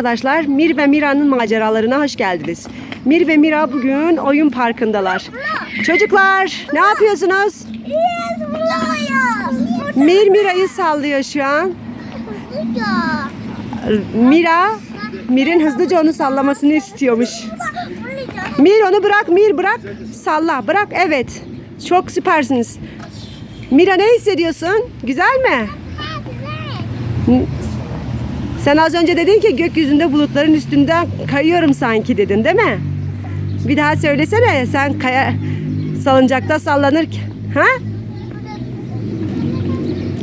Arkadaşlar Mir ve Mira'nın maceralarına hoş geldiniz. Mir ve Mira bugün oyun parkındalar. Çocuklar ne yapıyorsunuz? Mir Mira'yı sallıyor şu an. Mira Mir'in hızlıca onu sallamasını istiyormuş. Mir onu bırak Mir bırak. Salla bırak evet. Çok süpersiniz. Mira ne hissediyorsun? Güzel mi? Sen az önce dedin ki gökyüzünde bulutların üstünden kayıyorum sanki dedin değil mi? Bir daha söylesene sen kaya salıncakta sallanırken. Ha?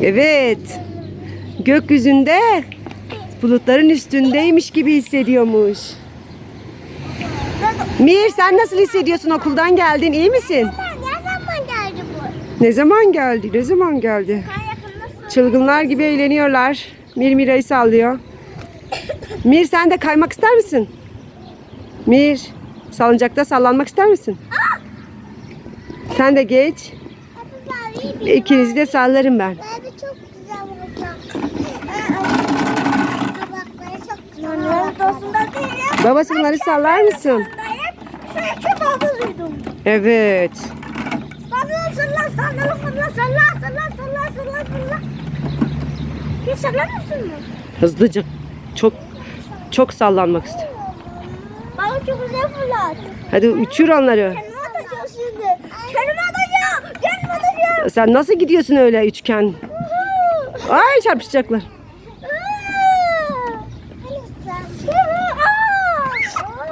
Evet. Gökyüzünde bulutların üstündeymiş gibi hissediyormuş. Mir sen nasıl hissediyorsun okuldan geldin iyi misin? Ne zaman geldi bu? Ne zaman geldi? Ne zaman geldi? Çılgınlar gibi eğleniyorlar. Mir Mira'yı sallıyor. Mir sen de kaymak ister misin? Mir salıncakta sallanmak ister misin? Sen de geç. İkinizi de sallarım ben. Baba Babasınları sallar mısın? Evet. Sallar sallar sallar sallar sallar sallar sallar sallar salla. Hiç sallamıyorsun mu? Hızlıca. Çok çok sallanmak istiyor. Baba çok güzel fırlat. Hadi uçur onları. Kendime atacağım şimdi. Kendime atacağım. Kendime atacağım. Sen nasıl gidiyorsun öyle üçgen? Ay çarpışacaklar.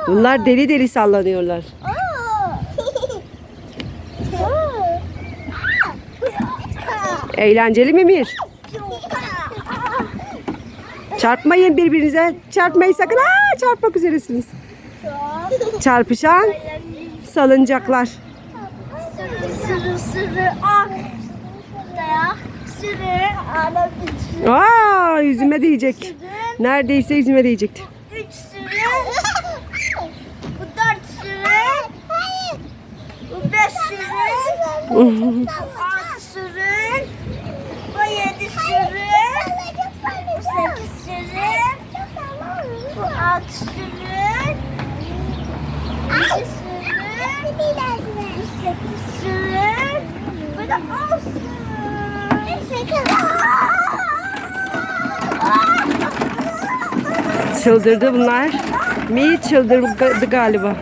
Bunlar deli deli sallanıyorlar. Eğlenceli mi Mir? Çarpmayın birbirinize. Çarpmayın sakın. Aa, çarpmak üzeresiniz. Çarpışan salıncaklar. Ağlam üç. Aa, yüzüme değecek. Neredeyse yüzüme değecekti. Üç sürü. Bu dört sürü. Bu beş sürü. Altı sürü. Bu yedi sürü. Bu sekiz sürü sürün. Ay. Sürün. Sürün. Bu da olsun. Çıldırdı bunlar. Mi çıldırdı galiba.